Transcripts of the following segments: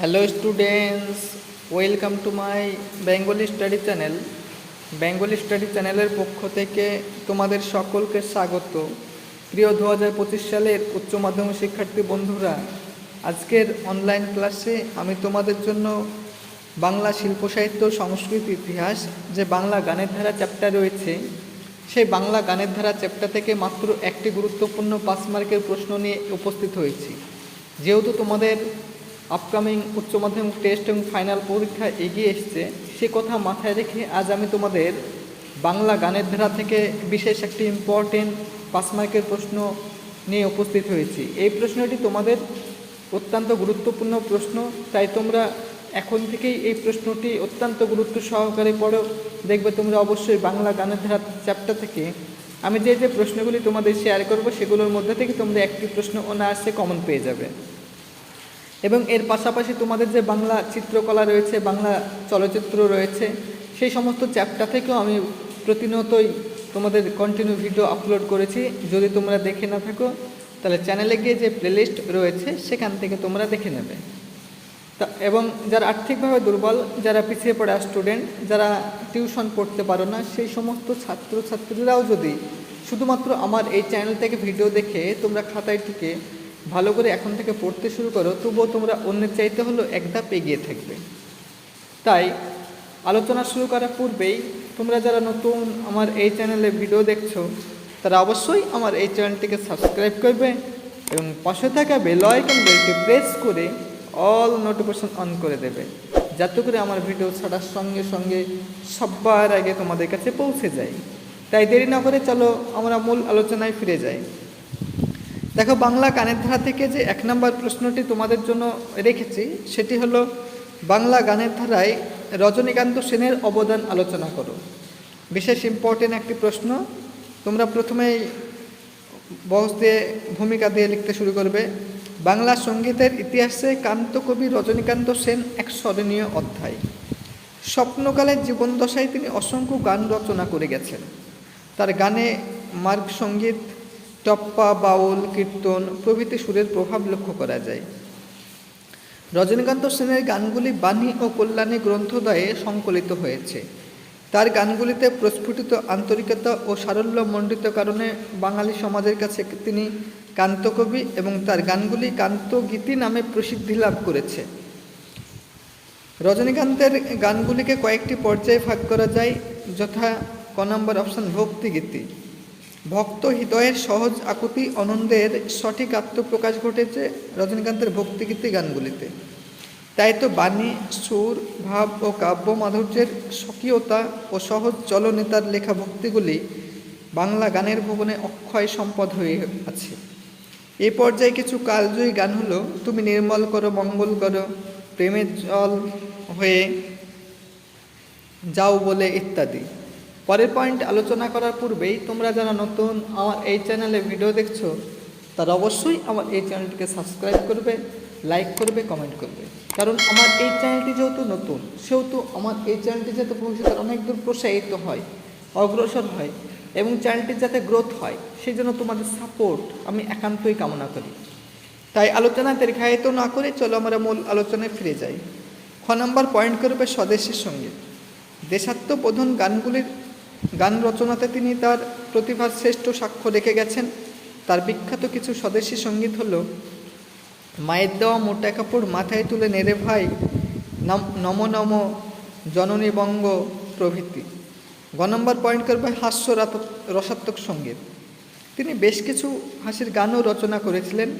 Hello students welcome to my Bengali study channel Bengali study চ্যানেলের পক্ষ থেকে তোমাদের সকলকে স্বাগত। প্রিয় দু হাজার পঁচিশ সালের উচ্চ মাধ্যমিক শিক্ষার্থী বন্ধুরা, আজকের অনলাইন ক্লাসে আমি তোমাদের জন্য বাংলা শিল্প সাহিত্য সংস্কৃতি ইতিহাস যে বাংলা গানের ধারা চ্যাপ্টার রয়েছে, সেই বাংলা গানের ধারা চ্যাপ্টার থেকে মাত্র একটি গুরুত্বপূর্ণ পাঁচ মার্কের প্রশ্ন নিয়ে উপস্থিত হয়েছি। যেহেতু তোমাদের আপকামিং উচ্চ মাধ্যমিক টেস্ট এবং ফাইনাল পরীক্ষা এগিয়ে এসছে। সে কথা মাথায় রেখে আজ আমি তোমাদের বাংলা গানের ধারা থেকে বিশেষ একটি ইম্পর্টেন্ট পাঁচ মার্কের প্রশ্ন নিয়ে উপস্থিত হয়েছি। এই প্রশ্নটি তোমাদের অত্যন্ত গুরুত্বপূর্ণ প্রশ্ন, তাই তোমরা এখন থেকেই এই প্রশ্নটি অত্যন্ত গুরুত্ব সহকারে পড়ো। দেখবে তোমরা অবশ্যই বাংলা গানের ধারা চ্যাপ্টার থেকে আমি যে যে প্রশ্নগুলি তোমাদের শেয়ার করব, সেগুলোর মধ্যে থেকে তোমরা একটি প্রশ্ন অনায়াসে কমন পেয়ে যাবে। এবং এর পাশাপাশি তোমাদের যে বাংলা চিত্রকলা রয়েছে, বাংলা চলচ্চিত্র রয়েছে, সেই সমস্ত চ্যাপ্টার থেকেও আমি প্রতিনিয়তই তোমাদের কন্টিনিউ ভিডিও আপলোড করেছি। যদি তোমরা দেখে না থাকো, তাহলে চ্যানেলে গিয়ে যে প্লেলিস্ট রয়েছে, সেখান থেকে তোমরা দেখে নেবে। তা, এবং যারা আর্থিকভাবে দুর্বল, যারা পিছিয়ে পড়া স্টুডেন্ট যারা টিউশন পড়তে পারো না, সেই সমস্ত ছাত্রছাত্রীরাও যদি শুধুমাত্র আমার এই চ্যানেল থেকে ভিডিও দেখে তোমরা খাতায় টিকে ভালো করে এখন থেকে পড়তে শুরু করো, তবুও তোমরা অন্যের চাইতে হলো এক ধাপ এগিয়ে থাকবে। তাই আলোচনা শুরু করার পূর্বেই তোমরা যারা নতুন আমার এই চ্যানেলে ভিডিও দেখছ, তারা অবশ্যই আমার এই চ্যানেলটিকে সাবস্ক্রাইব করবে এবং পাশে থাকা বেল আইকন বেলটি প্রেস করে অল নোটিফিকেশন অন করে দেবে, যাতে করে আমার ভিডিও ছাড়ার সঙ্গে সঙ্গে সবার আগে তোমাদের কাছে পৌঁছে যায়। তাই দেরি না করে চলো, আমরা মূল আলোচনায় ফিরে যাই। দেখো, বাংলা গানের ধারা থেকে যে এক নম্বর প্রশ্নটি তোমাদের জন্য রেখেছি, সেটি হলো, বাংলা গানের ধারায় রজনীকান্ত সেনের অবদান আলোচনা করো। বিশেষ ইম্পর্টেন্ট একটি প্রশ্ন, তোমরা প্রথমেই বক্স দিয়ে ভূমিকা দিয়ে লিখতে শুরু করবে। বাংলা সঙ্গীতের ইতিহাসে কান্তকবি রজনীকান্ত সেন এক স্মরণীয় অধ্যায়। স্বপ্নকালের জীবনদশায় তিনি অসংখ্য গান রচনা করে গেছেন। তার গানে মার্গ সংগীত টপ্পা, বাউল, কীর্তন প্রভৃতি সুরের প্রভাব লক্ষ্য করা যায়। রজনীকান্ত সেনের গানগুলি বাণী ও কল্যাণী গ্রন্থদয়ে সংকলিত হয়েছে। তার গানগুলিতে প্রস্ফুটিত আন্তরিকতা ও সারল্য মণ্ডিত কারণে বাঙালি সমাজের কাছে তিনি কান্তকবি এবং তার গানগুলি কান্তগীতি নামে প্রসিদ্ধি লাভ করেছে। রজনীকান্তের গানগুলিকে কয়েকটি পর্যায়ে ভাগ করা যায়। যথা ক নম্বর অপশান ভক্তিগীতি। ভক্ত হৃদয়ের সহজ আকুতি আনন্দের সঠিক আত্মপ্রকাশ ঘটেছে রজনীকান্তের ভক্তিগীতি গানগুলিতে। তাই তো বাণী, সুর, ভাব ও কাব্য মাধুর্যের স্বকীয়তা ও সহজ চলনেতার লেখা ভক্তিগুলি বাংলা গানের ভুবনে অক্ষয় সম্পদ হয়ে আছে। এ পর্যায়ে কিছু কালজয়ী গান হলো, তুমি নির্মল করো, মঙ্গল করো, প্রেমের জল হয়ে যাও বলে ইত্যাদি। পরের পয়েন্ট আলোচনা করার পূর্বেই তোমরা যারা নতুন আমার এই চ্যানেলে ভিডিও দেখছ, তারা অবশ্যই আমার এই চ্যানেলটিকে সাবস্ক্রাইব করবে, লাইক করবে, কমেন্ট করবে। কারণ আমার এই চ্যানেলটি যেহেতু নতুন, সেহেতু আমার এই চ্যানেলটি যাতে ভবিষ্যতে অনেক দূর প্রসারিত হয়, অগ্রসর হয়, এবং চ্যানেলটি যাতে গ্রোথ হয় সেই জন্য তোমাদের সাপোর্ট আমি একান্তই কামনা করি। তাই আলোচনা দীর্ঘায়িত না করে চলো আমরা মূল আলোচনায় ফিরে যাই। খ নম্বর পয়েন্ট করবে স্বদেশের সঙ্গে। দেশাত্মবোধন গানগুলির গান রচনাতে তিনি তার প্রতিভার শ্রেষ্ঠ সাক্ষ্য রেখে গেছেন। তার বিখ্যাত কিছু স্বদেশী সংগীত হল, মায়ের দেওয়া মোটা কাপড় মাথায় তুলে নেড়ে ভাই, নম নম জননী বঙ্গ প্রভৃতি। গ নম্বর পয়েন্ট করবে হাস্য রসাত্মক সংগীত। তিনি বেশ কিছু হাসির গানও রচনা করেছিলেন।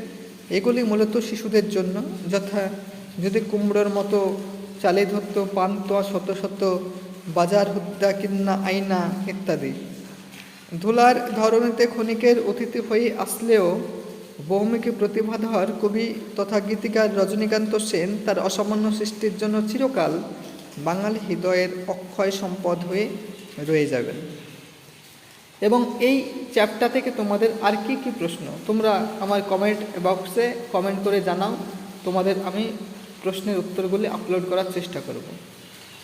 এগুলি মূলত শিশুদের জন্য, যথা যদি কুমড়োর মতো চালে ধরত পান্তোয়া শত শত বাজার হুদ্দা কিন্না আইনা ইত্যাদি। ধুলার ধরনীতে ক্ষণিকের অতিথি হয়ে আসলেও বহুমুখী প্রতিভাধর কবি তথা গীতিকার রজনীকান্ত সেন তার অসামান্য সৃষ্টির জন্য চিরকাল বাঙালি হৃদয়ের অক্ষয় সম্পদ হয়ে রয়ে যাবেন। এবং এই চ্যাপ্টার থেকে তোমাদের আর কি কি প্রশ্ন? তোমরা আমার কমেন্ট বক্সে কমেন্ট করে জানাও। তোমাদের আমি প্রশ্নের উত্তরগুলি আপলোড করার চেষ্টা করব।